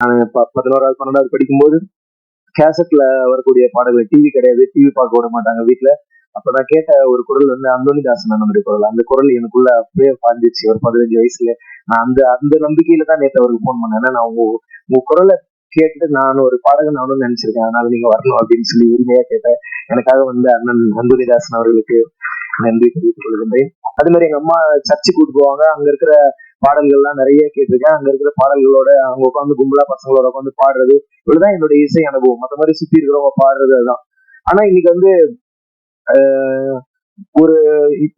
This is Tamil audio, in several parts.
நான் பதினோராவது பன்னெண்டாவது படிக்கும்போது கேசட்ல வரக்கூடிய பாடல்கள் டிவி கிடையாது டிவி பார்க்க விட மாட்டாங்க வீட்டுல அப்ப நான் கேட்ட ஒரு குரல் வந்து அந்தோனிதாசன் அண்ணனுடைய குரல். அந்த குரல் எனக்குள்ள அப்படியே பாஞ்சிச்சு ஒரு பதினஞ்சு வயசுல நான் அந்த அந்த நம்பிக்கையில தான் நேற்று அவருக்கு போன் பண்ணேன். ஏன்னா நான் உங்க உங்க குரலை கேட்டு நான் ஒரு பாடகன் நானும் நினைச்சிருக்கேன். அதனால நீங்க வரணும் அப்படின்னு சொல்லி உரிமையா கேட்டேன். எனக்காக வந்து அண்ணன் அந்தோனிதாசன் அவர்களுக்கு நன்றி தெரிவித்துக் கொள்கின்றேன். அதே மாதிரி எங்க அம்மா சர்ச்சுக்கு கூட்டு போவாங்க. அங்க இருக்கிற பாடல்கள்லாம் நிறைய கேட்டிருக்கேன். அங்க இருக்கிற பாடல்களோட அவங்க உட்காந்து கும்பலா பசங்களோட உட்காந்து பாடுறது. இவ்வளவுதான் என்னுடைய இசை அனுபவம். மத்த மாதிரி சுத்தி இருக்கிறவங்க பாடுறது அதுதான். ஆனா இன்னைக்கு வந்து ஆஹ், ஒரு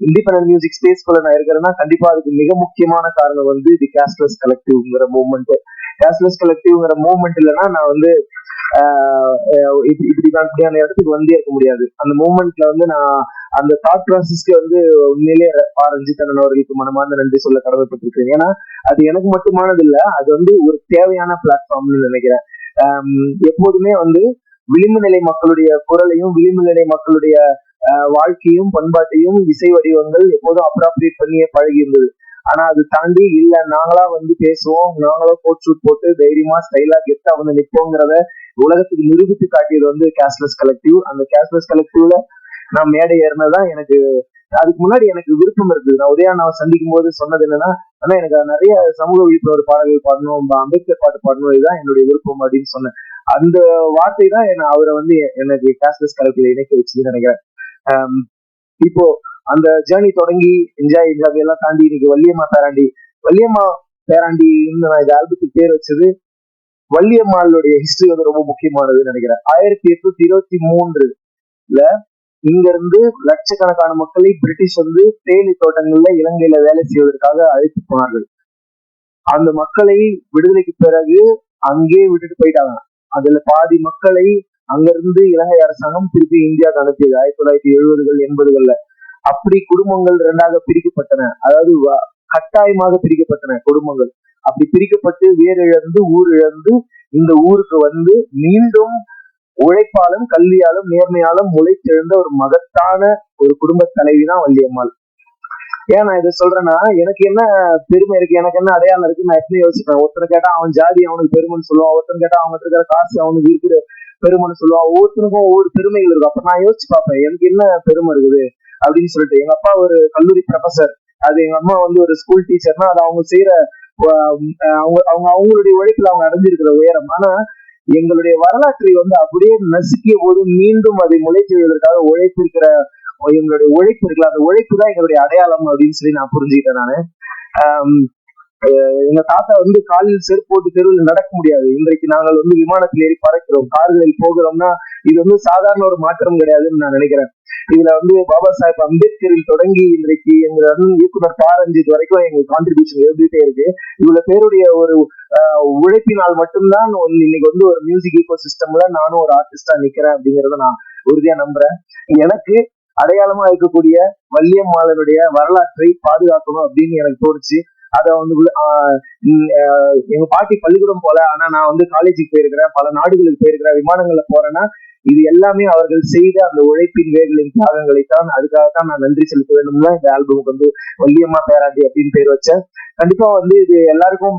இண்டிபெண்டன்ட் மியூசிக் ஸ்பேஸ்குள்ள நான் இருக்கிறேன்னா கண்டிப்பா அதுக்கு மிக முக்கியமான காரணம் வந்து தி கேஷ்லெஸ் கலெக்டிவ்ங்கிற மூவ்மெண்ட் கேஷ்லெஸ் கலெக்டிவ்ங்கிற மூவ்மெண்ட் இல்லைன்னா நான் வந்து ஆஹ், இப்படி இப்படி இப்படியான இடத்துக்கு வந்தே இருக்க முடியாது. அந்த மூமெண்ட்ல வந்து நான் அந்த தாட் ப்ராசஸ்க்கு வந்து உண்மையிலேயே பா ரஞ்சித்தனன் அவர்களுக்கு மனமார்ந்த நன்றி சொல்ல கடமைப்பட்டிருக்கேன் ஏன்னா அது எனக்கு மட்டுமானது இல்ல அது வந்து ஒரு தேவையான பிளாட்ஃபார்ம்னு நினைக்கிறேன். எப்போதுமே வந்து விளிம்பு நிலை மக்களுடைய குரலையும் விளிம்பு நிலை மக்களுடைய வாழ்க்கையும் பண்பாட்டையும் இசை வடிவங்கள் எப்போதும் அப்ராப்ரியேட் பண்ணியே பழகி இருந்தது. ஆனா அது தாண்டி இல்ல நாங்களா வந்து பேசுவோம் நாங்களா கோட் ஷூட் போட்டு தைரியமா ஸ்டைலா கெத்தா வந்து நிற்போங்கிறத உலகத்துக்கு நிரூபித்து காட்டியது வந்து கேஷ்லெஸ் கலெக்டிவ் அந்த கேஷ்லெஸ் கலெக்டிவ்ல நான் மேடை ஏறினதான் எனக்கு அதுக்கு முன்னாடி எனக்கு விருப்பம் இருக்குது நான் உதயானாவை சந்திக்கும் போது சொன்னது என்னன்னா ஆனா எனக்கு நிறைய சமூக விழிப்புணர்வு பாடல்கள் பாடணும் அம்பேத்கர் பாட்டு பாடணும் இதுதான் என்னுடைய விருப்பம் அப்படின்னு சொன்னேன். அந்த வார்த்தை தான் என்ன அவரை வந்து எனக்கு கேஷ்லெஸ் கலெக்டிவ் இணைக்க வச்சுன்னு நினைக்கிறேன். இப்போ அந்த ஜேர்னி தொடங்கி என்ஜாய் என்ஜாய் எல்லாம் தாண்டி இன்னைக்கு வள்ளியம்மா பேராண்டி வள்ளியம்மா பேராண்டி நான் இந்த ஆல்பத்துக்கு பேர் வச்சது வள்ளியம்மாளுடைய ஹிஸ்டரி வந்து ரொம்ப முக்கியமானதுன்னு நினைக்கிறேன். ஆயிரத்தி எட்நூத்தி இருபத்தி மூன்றுல இங்க இருந்து லட்சக்கணக்கான மக்களை பிரிட்டிஷ் வந்து தேயிலை தோட்டங்கள்ல இலங்கையில வேலை செய்வதற்காக அழைத்து போனார்கள். அந்த மக்களை விடுதலைக்கு பிறகு அங்கேயே விட்டுட்டு போயிட்டாங்க. அதுல பாதி மக்களை அங்கிருந்து இலங்கை அரசாங்கம் திருப்பி இந்தியாவுக்கு அனுப்பியது. ஆயிரத்தி தொள்ளாயிரத்தி எழுபதுகள் எண்பதுகள்ல. அப்படி குடும்பங்கள் இரண்டாக பிரிக்கப்பட்டன. அதாவது வ- கட்டாயமாக பிரிக்கப்பட்டன குடும்பங்கள். அப்படி பிரிக்கப்பட்டு வேர் இழந்து ஊர் இழந்து இந்த ஊருக்கு வந்து மீண்டும் உழைப்பாலும் கல்வியாலும் நேர்மையாலும் முளைத்தெழுந்த ஒரு மகத்தான ஒரு குடும்ப தலைவி தான் வள்ளியம்மாள். ஏன் நான் இதை சொல்றேன்னா எனக்கு என்ன பெருமை இருக்கு எனக்கு என்ன அடையாளம் இருக்கு நான் எப்படி யோசிப்பேன்? ஒருத்தனை கேட்டா அவன் ஜாதி அவனுக்கு பெருமைன்னு சொல்லுவான் ஒருத்தன் கேட்டா அவன் இருக்கிற காசு அவனுக்கு இருக்கிற பெருமைன்னு சொல்லுவான் ஒவ்வொருத்தனுக்கும் ஒவ்வொரு பெருமைகள் இருக்கும். அப்ப நான் யோசிச்சு பார்ப்பேன் எனக்கு என்ன பெருமை இருக்குது அப்படின்னு சொல்லிட்டு. எங்க அப்பா ஒரு கல்லூரி ப்ரொஃபசர் அது எங்க அம்மா வந்து ஒரு ஸ்கூல் டீச்சர்னா அது அவங்க செய்யற அவங்க அவங்க அவங்களுடைய உழைப்புல அவங்க அடைஞ்சிருக்கிற உயரம். ஆனா எங்களுடைய வரலாற்றை வந்து அப்படியே நசுக்கிய போது மீண்டும் அதை முளை செய்வதற்காக உழைத்திருக்கிற எங்களுடைய உழைப்பு இருக்குல்ல அந்த உழைப்பு தான் எங்களுடைய அடையாளம் அப்படின்னு சொல்லி நான் புரிஞ்சுக்கிட்டேன் நானு. எங்க தாத்தா வந்து காலில் செருப்போட்டு தெருவில் நடக்க முடியாது. இன்றைக்கு நாங்கள் வந்து விமானத்தில் ஏறி பறக்கிறோம். கார்களில் போகிறோம்னா இது வந்து சாதாரண ஒரு மாற்றம் கிடையாதுன்னு நான் நினைக்கிறேன். இதுல வந்து பாபா சாஹேப் அம்பேத்கரில் தொடங்கி இன்றைக்கு எங்க இயக்குனர் பாரஞ்சித் வரைக்கும் எங்க கான்ட்ரிபியூஷன் எழுதிட்டே இருக்கு. இவ்வளவு பேருடைய ஒரு உழைப்பினால் மட்டும்தான் இன்னைக்கு வந்து ஒரு மியூசிக் ஈகோ சிஸ்டம்ல நானும் ஒரு ஆர்டிஸ்டா நிக்கிறேன் அப்படிங்கறத நான் உறுதியா நம்புறேன். எனக்கு அடையாளமா இருக்கக்கூடிய வள்ளியம்மாளனுடைய வரலாற்றை பாதுகாக்கணும் அப்படின்னு எனக்கு தோணுச்சு. அதை வந்து ஆஹ் எங்க பாட்டி பள்ளிக்கூடம் போல ஆனா நான் வந்து காலேஜுக்கு போயிருக்கிறேன். பல நாடுகளுக்கு போயிருக்கிறேன். விமானங்கள்ல போறேன்னா இது எல்லாமே அவர்கள் செய்த அந்த உழைப்பின் வேர்களின் தியாகங்களை தான் அதுக்காகத்தான் நான் நன்றி செலுத்த வேண்டும்ல. இந்த ஆல்பமுக்கு வந்து வள்ளியம்மா பேராண்டி அப்படின்னு பேர் வச்சேன். கண்டிப்பா வந்து இது எல்லாருக்கும்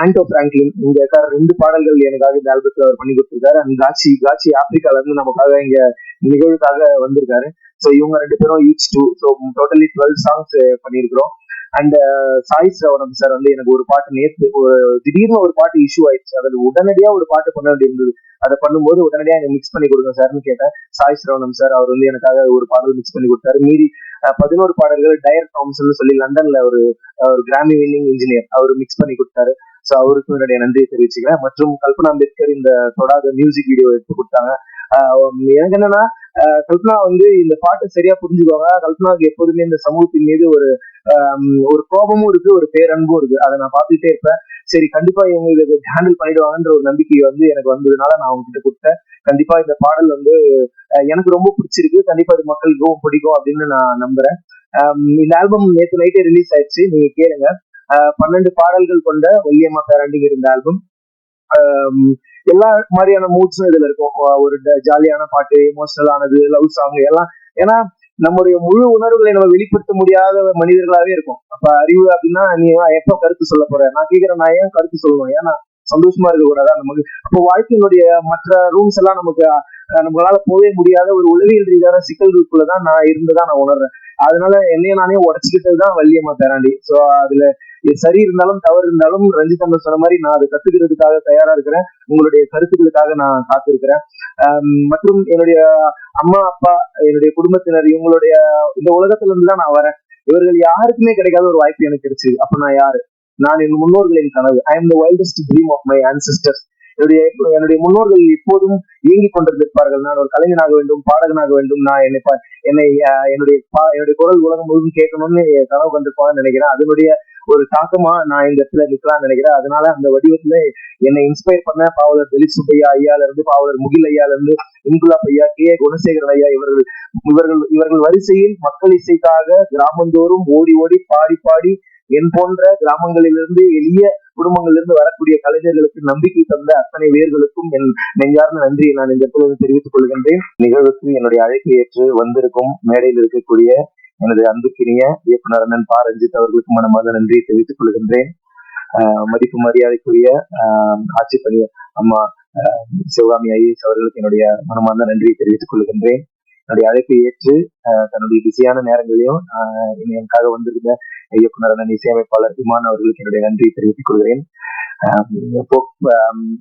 ஆண்டோ பிராங்க்லின் இங்க இருக்கார. ரெண்டு பாடல்கள் எனக்காக இந்த ஆல்பத்துல அவர் பண்ணி கொடுத்திருக்காரு. அண்ட் காட்சி காட்சி ஆப்பிரிக்கால இருந்து நமக்காக இங்க நிகழ்வுக்காக வந்திருக்காரு. ஸோ இவங்க ரெண்டு பேரும் each two so totally twelve songs பண்ணியிருக்கிறோம். அண்ட் சாய் சவரம் சார் வந்து எனக்கு ஒரு பாட்டு நேற்று ஒரு திடீர்னு ஒரு பாட்டு இஷ்யூ ஆயிடுச்சு. அதில் உடனடியா ஒரு பாட்டு பண்ண வேண்டியிருந்தது. அதை பண்ணும்போது உடனடியா எனக்கு மிக்ஸ் பண்ணி கொடுங்க சார்னு கேட்டேன். சாய் சிரவணம் சார் அவர் வந்து எனக்காக ஒரு பாடல் மிக்ஸ் பண்ணி கொடுத்தாரு. மீறி பதினோரு பாடல்கள் டயர் தாம்சன் சொல்லி லண்டன்ல ஒரு ஒரு கிராமி வின்னிங் இன்ஜினியர் அவர் மிக்ஸ் பண்ணி கொடுத்தாரு. ஸோ அவருக்கும் என்னுடைய நன்றியை தெரிவிச்சுக்கிறேன். மற்றும் கல்பனா அம்பேத்கர் இந்த தொடாத மியூசிக் வீடியோ எடுத்து கொடுத்தாங்க. ஆஹ் எனக்கு என்னன்னா ஆஹ் கல்பனா வந்து இந்த பாட்டை சரியா புரிஞ்சுக்கோங்க கல்பனாவுக்கு எப்போதுமே இந்த சமூகத்தின் மீது ஒரு ஒரு கோபமும் இருக்கு ஒரு பேரன்பும் இருக்கு. அதை நான் பார்த்துட்டே இருப்பேன். சரி கண்டிப்பா இவங்க இதை ஹேண்டில் பண்ணிடுவாங்கன்ற ஒரு நம்பிக்கை வந்து எனக்கு வந்ததுனால நான் அவங்க கிட்ட கொடுத்தேன். கண்டிப்பா இந்த பாடல் வந்து எனக்கு ரொம்ப பிடிச்சிருக்கு. கண்டிப்பா இது மக்களுக்கும் பிடிக்கும் அப்படின்னு நான் நம்புறேன். இந்த ஆல்பம் நேற்று நைட்டே ரிலீஸ் ஆயிடுச்சு. நீங்க கேளுங்க. பன்னெண்டு பாடல்கள் கொண்ட வள்ளியம்மா பேராண்டிங் இருந்த ஆல்பம் எல்லா மாதிரியான மூட்ஸும் இதுல இருக்கும். ஒரு ஜாலியான பாட்டு எமோஷனல் ஆனது லவ் சாங் எல்லாம். ஏன்னா நம்முடைய முழு உணர்வுகளை நம்ம வெளிப்படுத்த முடியாத மனிதர்களாவே இருக்கும். அப்ப அறிவு அப்படின்னா நீ எப்ப கருத்து சொல்ல போற? நான் கேக்குறேன் நான் ஏன் கருத்து சொல்லுவேன்? ஏன்னா சந்தோஷமா இருக்க கூடாதா? நமக்கு அப்போ வாழ்க்கையினுடைய மற்ற ரூம்ஸ் எல்லாம் நமக்கு நம்மளால போகவே முடியாத ஒரு உளவியல் ரீதியான சிக்கல்களுக்குள்ளதான் நான் இருந்துதான் நான் உணர்றேன். அதனால என்னைய நானே உடச்சுக்கிட்டது தான் வள்ளியம்மா பேராண்டி. சோ அதுல சரி இருந்தாலும் தவறு இருந்தாலும் ரஞ்சித் அண்ணன் சொன்ன மாதிரி நான் அதை கத்துக்கிறதுக்காக தயாரா இருக்கிறேன். உங்களுடைய கருத்துக்களுக்காக நான் காத்திருக்கிறேன். மற்றும் என்னுடைய அம்மா அப்பா என்னுடைய குடும்பத்தினர் இவங்களுடைய இந்த உலகத்துல இருந்து தான் நான் வரேன். இவர்கள் யாருக்குமே கிடைக்காத ஒரு வாய்ப்பு எனக்கு கிடைச்சு. அப்ப நான் யாரு? நான் என் முன்னோர்களின் கனவு. I am the wildest dream of my ancestors. என்னுடைய என்னுடைய முன்னோர்கள் எப்போதும் இயங்கிக் கொண்டிருந்திருப்பார்கள். நான் ஒரு கலைஞனாக வேண்டும் பாடகனாக வேண்டும். நான் என்னை என்னை என்னுடைய பா- என்னுடைய குரல் உலகம் முழுவதும் கேட்கணும்னு கனவு கண்டிருப்பாங்கன்னு நினைக்கிறேன். அதனுடைய ஒரு தாக்கமா நான் இந்த இடத்துல நிற்கலாம்னு நினைக்கிறேன். அதனால அந்த வடிவத்துல என்னை இன்ஸ்பயர் பண்ண பாவலர் தலித் சுப்பையா ஐயால இருந்து பாவலர் முகில் ஐயால இருந்து இன்குலாப் ஐயா கே. குணசேகரன் ஐயா இவர்கள் இவர்கள் இவர்கள் வரிசையில் மக்கள் இசைக்காக கிராமந்தோறும் ஓடி ஓடி பாடி பாடி என் போன்ற கிராமங்களிலிருந்து எளிய குடும்பங்களிலிருந்து வரக்கூடிய கலைஞர்களுக்கு நம்பிக்கை தந்த அத்தனை பேர்களுக்கும் என் நெஞ்சார்ந்த நன்றியை நான் இந்த இடத்துல வந்து தெரிவித்துக் கொள்கின்றேன். நிகழ்வுக்கு என்னுடைய அழைப்பை ஏற்று வந்திருக்கும் மேடையில் இருக்கக்கூடிய எனது அன்புக்கினிய இயக்குனர் அண்ணன் பா ரஞ்சித் அவர்களுக்கு மனமார்ந்த நன்றியை தெரிவித்துக் கொள்கின்றேன். மதிப்பு மரியாதைக்குரிய ஆட்சிப்பணி ஆட்சி அம்மா சிவகாமி ஐஎஸ் அவர்களுக்கு என்னுடைய மனமார்ந்த நன்றியை தெரிவித்துக் கொள்கின்றேன். என்னுடைய அழைப்பை ஏற்று தன்னுடைய பிஸியான நேரங்களையும் எனக்காக வந்திருந்த இயக்குனர் அண்ணன் இசையமைப்பாளர் இமான் அவர்களுக்கு என்னுடைய நன்றியை தெரிவித்துக் கொள்கிறேன். இப்போ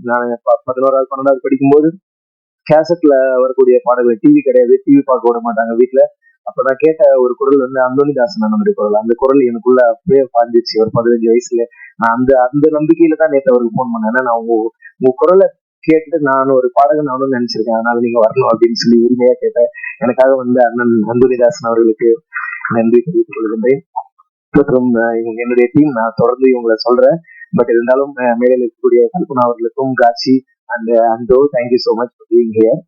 நான் பதினோராவது பன்னெண்டாவது படிக்கும்போது கேசட்ல வரக்கூடிய பாடல்கள் டிவி கிடையாது டிவி பார்க்க விட மாட்டாங்க வீட்டுல அப்ப நான் கேட்ட ஒரு குரல் வந்து அந்தோனிதாசன் அண்ணனுடைய குரல். அந்த குரல் எனக்குள்ள அப்படியே பாஞ்சிச்சு ஒரு பதினஞ்சு வயசுல நான் அந்த அந்த நம்பிக்கையில தான் நேற்று அவருக்கு போன் பண்ணேன். நான் உங்க உங்க குரலை கேட்டு நான் ஒரு பாடகன் ஆகணும்னு நினைச்சிருக்கேன். அதனால நீங்க வரணும் அப்படின்னு சொல்லி உரிமையா கேட்டேன். எனக்காக வந்து அண்ணன் அந்தோனிதாசன் அவர்களுக்கு நன்றி தெரிவித்துக் கொள்கின்றேன். மற்றும் இவங்க என்னுடைய டீம் நான் தொடர்ந்து இவங்களை சொல்றேன். பட் இருந்தாலும் மேடையில் இருக்கக்கூடிய கல்பனா அவர்களுக்கும் காட்சி and அண்டோ thank you so much for being here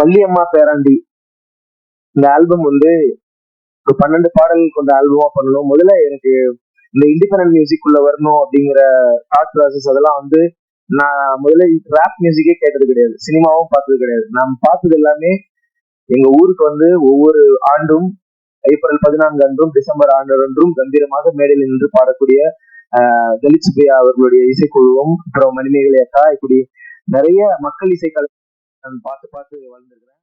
Valliamma Peraandi. இந்த ஆல்பம் வந்து ஒரு பன்னெண்டு பாடல் கொண்ட ஆல்பமா பண்ணணும். முதல்ல எனக்கு இந்த இண்டிபெண்ட் மியூசிக் உள்ள வரணும் அப்படிங்கிற தாட் ப்ராசஸ் அதெல்லாம் வந்து நான் முதல்ல ரேப் மியூசிக்கே கேட்டது கிடையாது. சினிமாவும் பார்த்தது கிடையாது. நான் பார்த்தது எல்லாமே எங்க ஊருக்கு வந்து ஒவ்வொரு ஆண்டும் ஏப்ரல் பதினான்கு அன்றும் டிசம்பர் ஆண்டு அன்றும் கம்பீரமாக மேடையில் நின்று பாடக்கூடிய ஆஹ், தலித் சுப்பையா அவர்களுடைய இசைக்குழுவும் அப்புறம் மணிமேகலை அக்கா இப்படி நிறைய மக்கள் இசை கலை நான் பார்த்து பார்த்து வளர்ந்துருக்கிறேன்.